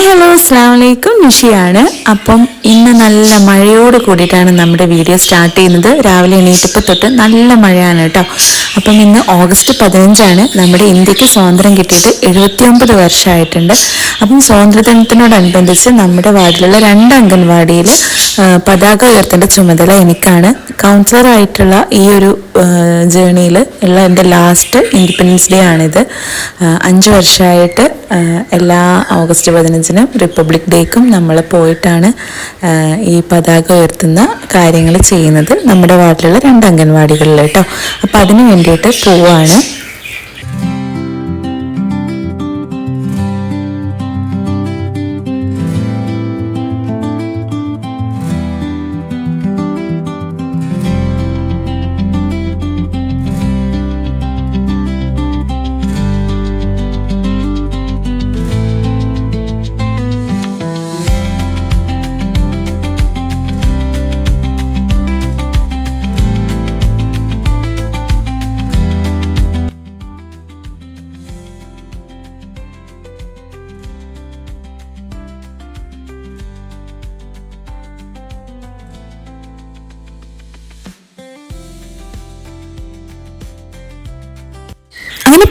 Hi hello അസ്സാം വലൈക്കും നിഷിയാണ്. അപ്പം ഇന്ന് നല്ല മഴയോട് കൂടിയിട്ടാണ് നമ്മുടെ വീഡിയോ സ്റ്റാർട്ട് ചെയ്യുന്നത്. രാവിലെ എണീറ്റപ്പോൾ തൊട്ട് നല്ല മഴയാണ് കേട്ടോ. അപ്പം ഇന്ന് ഓഗസ്റ്റ് പതിനഞ്ചാണ് നമ്മുടെ ഇന്ത്യയ്ക്ക് സ്വാതന്ത്ര്യം കിട്ടിയിട്ട് എഴുപത്തിയൊമ്പത് വർഷമായിട്ടുണ്ട്. അപ്പം സ്വാതന്ത്ര്യദിനത്തിനോടനുബന്ധിച്ച് നമ്മുടെ വാർഡിലുള്ള രണ്ട് അംഗൻവാടിയിൽ പതാക ഉയർത്തേണ്ട ചുമതല എനിക്കാണ്. കൗൺസിലറായിട്ടുള്ള ഈ ഒരു ജേണിയിൽ ഉള്ള എന്റെ ലാസ്റ്റ് ഇൻഡിപെൻഡൻസ് ഡേ ആണിത്. അഞ്ച് വർഷമായിട്ട് എല്ലാ ഓഗസ്റ്റ് പതിനഞ്ചിനും റിപ്പബ്ലിക് ഡേക്കും നമ്മൾ പോയിട്ടാണ് ഈ പതാക ഉയർത്തുന്ന കാര്യങ്ങൾ ചെയ്യുന്നത്. നമ്മുടെ വാർഡിലുള്ള രണ്ട് അംഗൻവാടികളിൽ കേട്ടോ. അപ്പം അതിന് വേണ്ടിയിട്ട് പോവാണ്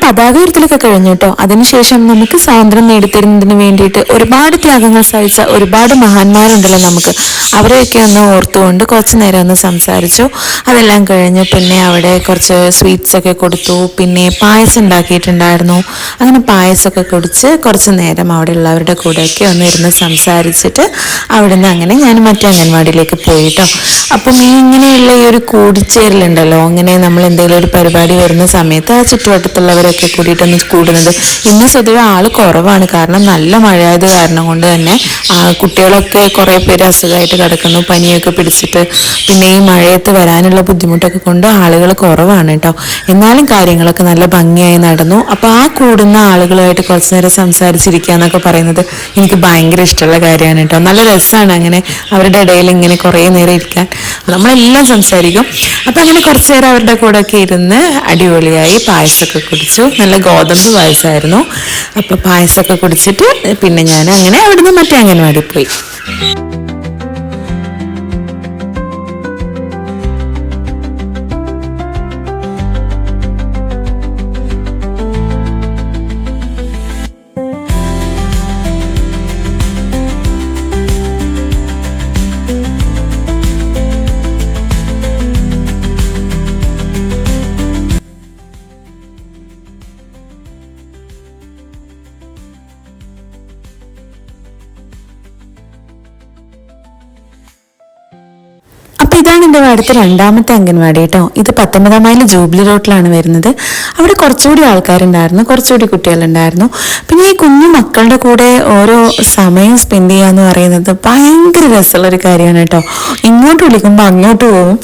പതാക ഉയർത്തലൊക്കെ കഴിഞ്ഞു കേട്ടോ അതിനുശേഷം നമുക്ക് സ്വാതന്ത്ര്യം നേടിത്തരുന്നതിന് വേണ്ടിയിട്ട് ഒരുപാട് ത്യാഗങ്ങൾ സഹിച്ച ഒരുപാട് മഹാന്മാരുണ്ടല്ലോ നമുക്ക്. അവരെയൊക്കെ ഒന്ന് ഓർത്തുകൊണ്ട് കുറച്ച് നേരം ഒന്ന് സംസാരിച്ചു. അതെല്ലാം കഴിഞ്ഞ് പിന്നെ അവിടെ കുറച്ച് സ്വീറ്റ്സ് ഒക്കെ കൊടുത്തു. പിന്നെ പായസം ഉണ്ടാക്കിയിട്ടുണ്ടായിരുന്നു. അങ്ങനെ പായസമൊക്കെ കുടിച്ച് കുറച്ച് നേരം അവിടെ ഉള്ളവരുടെ കൂടെയൊക്കെ ഒന്ന് ഇരുന്ന് സംസാരിച്ചിട്ട് അവിടെ നിന്ന് അങ്ങനെ ഞാൻ മറ്റേ അംഗൻവാടിയിലേക്ക് പോയി കേട്ടോ അപ്പം ഈ ഇങ്ങനെയുള്ള ഈ ഒരു കൂടിച്ചേരലുണ്ടല്ലോ അങ്ങനെ നമ്മൾ എന്തെങ്കിലും ഒരു പരിപാടി വരുന്ന സമയത്ത് ആ ചുറ്റുവട്ടത്തുള്ളവരൊക്കെ കൂടിയിട്ടൊന്ന് കൂടുന്നത്. ഇന്ന് സ്വതവേ ആൾ കുറവാണ്. കാരണം നല്ല മഴയായത് കാരണം കൊണ്ട് തന്നെ കുട്ടികളൊക്കെ കുറേ പേര് അസുഖമായിട്ട് കിടക്കുന്നു പനിയൊക്കെ പിടിച്ചിട്ട്. പിന്നെ ഈ മഴയത്ത് വരാനുള്ള ബുദ്ധിമുട്ടൊക്കെ കൊണ്ട് ആളുകൾ കുറവാണ് കേട്ടോ എന്നാലും കാര്യങ്ങളൊക്കെ നല്ല ഭംഗിയായി നടന്നു. അപ്പോൾ ആ കൂടുന്ന ആളുകളുമായിട്ട് കുറച്ചു നേരം സംസാരിച്ചിരിക്കുക എന്നൊക്കെ പറയുന്നത് എനിക്ക് ഭയങ്കര ഇഷ്ടമുള്ള കാര്യമാണ് കേട്ടോ നല്ല രസമാണ് അങ്ങനെ അവരുടെ ഇടയിൽ ഇങ്ങനെ കുറേ നേരം ഇരിക്കാൻ. നമ്മളെല്ലാം സംസാരിക്കും. അപ്പൊ അങ്ങനെ കുറച്ചു നേരം അവരുടെ കൂടെ ഒക്കെ ഇരുന്ന് അടിപൊളിയായി പായസമൊക്കെ കുടിച്ചു നല്ല ഗോതമ്പ് പായസമായിരുന്നു. അപ്പൊ പായസമൊക്കെ കുടിച്ചിട്ട് പിന്നെ ഞാൻ അങ്ങനെ അവിടുന്ന് മറ്റേ അംഗൻവാടി പോയി. ഇതാണ് എന്റെ അടുത്ത രണ്ടാമത്തെ അംഗൻവാടി കേട്ടോ. ഇത് പത്തൊമ്പതാം മൈൽ ജൂബിലി റോട്ടിലാണ് വരുന്നത്. അവിടെ കുറച്ചുകൂടി ആൾക്കാരുണ്ടായിരുന്നു കുറച്ചുകൂടി കുട്ടികളുണ്ടായിരുന്നു. പിന്നെ ഈ കുഞ്ഞു മക്കളുടെ കൂടെ ഓരോ സമയം സ്പെൻഡ് ചെയ്യാന്ന് പറയുന്നത് ഭയങ്കര രസമുള്ള ഒരു കാര്യമാണ് കേട്ടോ. ഇങ്ങോട്ട് വിളിക്കുമ്പോൾ അങ്ങോട്ട് പോകും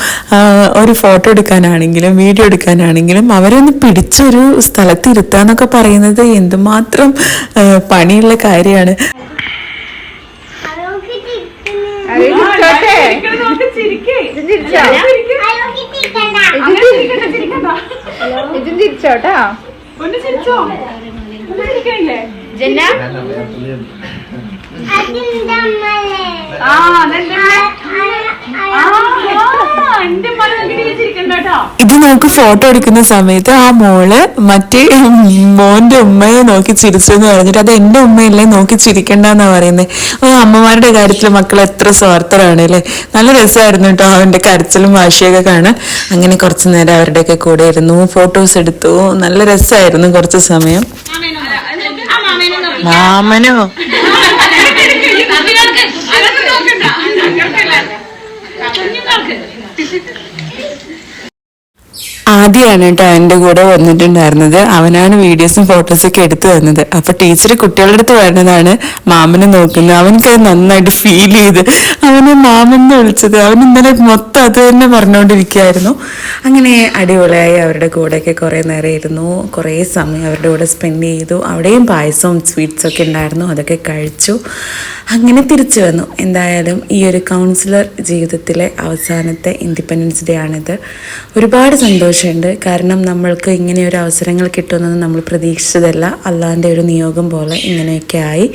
ഒരു ഫോട്ടോ എടുക്കാനാണെങ്കിലും വീഡിയോ എടുക്കാനാണെങ്കിലും അവരെ ഒന്ന് പിടിച്ചൊരു സ്ഥലത്ത് ഇരുത്താന്നൊക്കെ പറയുന്നത് എന്തുമാത്രം പണിയുള്ള കാര്യമാണ്. ഇതും തിരിച്ചോട്ടാ ഒന്ന് ചിരിച്ചോ? ജന്ന? ആ നമുക്ക് ഫോട്ടോ എടുക്കുന്ന സമയത്ത് ആ മോൾ മറ്റേ മോന്റെ ഉമ്മയെ നോക്കി ചിരിച്ചു എന്ന് പറഞ്ഞിട്ട് അത് എന്റെ ഉമ്മയല്ലേ നോക്കി ചിരിക്കണ്ടെന്നാ പറയുന്നത് ആ അമ്മമാരുടെ കാര്യത്തിൽ മക്കൾ എത്ര സ്വാർത്ഥരാണ് അല്ലേ? നല്ല രസമായിരുന്നു കേട്ടോ അവന്റെ കരച്ചിലും വാശിയൊക്കെ കാണാൻ. അങ്ങനെ കുറച്ചു നേരം അവരുടെയൊക്കെ കൂടെ ഇരുന്നു ഫോട്ടോസ് എടുത്തു. നല്ല രസമായിരുന്നു കുറച്ച് സമയം. മാമനോ? ആദ്യമാണ് കേട്ടോ എന്റെ കൂടെ വന്നിട്ടുണ്ടായിരുന്നത്. അവനാണ് വീഡിയോസും ഫോട്ടോസും ഒക്കെ എടുത്തു തന്നത്. അപ്പൊ ടീച്ചർ കുട്ടികളുടെ അടുത്ത് വരുന്നതാണ് മാമനെ നോക്കുന്നത് അവനക്ക് നന്നായിട്ട് ഫീൽ ചെയ്ത്. അവനെ മാമൻ എന്ന് വിളിച്ചത്. അവൻ ഇന്നലെ മൊത്തം അത് തന്നെ പറഞ്ഞുകൊണ്ടിരിക്കുകയായിരുന്നു അങ്ങനെ അടിപൊളിയായി അവരുടെ കൂടെയൊക്കെ കുറേ നേരം ഇരുന്നു. കുറേ സമയം അവരുടെ കൂടെ സ്പെൻഡ് ചെയ്തു. അവിടെയും പായസവും സ്വീറ്റ്സും ഒക്കെ ഉണ്ടായിരുന്നു. അതൊക്കെ കഴിച്ചു. അങ്ങനെ തിരിച്ചു വന്നു. എന്തായാലും ഈ ഒരു കൗൺസിലർ ജീവിതത്തിലെ അവസാനത്തെ ഇൻഡിപെൻഡൻസ് ഡേ ആണിത്. ഒരുപാട് സന്തോഷം സന്തോഷമുണ്ട് കാരണം നമ്മൾക്ക് ഇങ്ങനെ ഒരു അവസരങ്ങൾ കിട്ടുമെന്ന് നമ്മൾ പ്രതീക്ഷിച്ചതല്ല. അള്ളാഹിന്റെ ഒരു നിയോഗം പോലെ ഇങ്ങനെയൊക്കെ ആയി.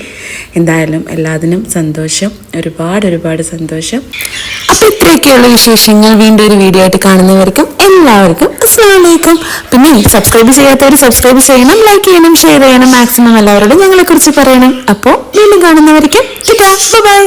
എന്തായാലും എല്ലാത്തിനും സന്തോഷം. ഒരുപാട് ഒരുപാട് സന്തോഷം. അപ്പോൾ ഇത്രയൊക്കെയുള്ള വിശേഷങ്ങൾ വീണ്ടും ഒരു വീഡിയോ ആയിട്ട് കാണുന്നവർക്കും എല്ലാവർക്കും അസ്സാം വലൈക്കും പിന്നെ സബ്സ്ക്രൈബ് ചെയ്യാത്തവർ സബ്സ്ക്രൈബ് ചെയ്യണം ലൈക്ക് ചെയ്യണം ഷെയർ ചെയ്യണം. മാക്സിമം എല്ലാവരോടും ഞങ്ങളെക്കുറിച്ച് പറയണം. അപ്പോൾ വീണ്ടും കാണുന്നവർക്കും ബൈ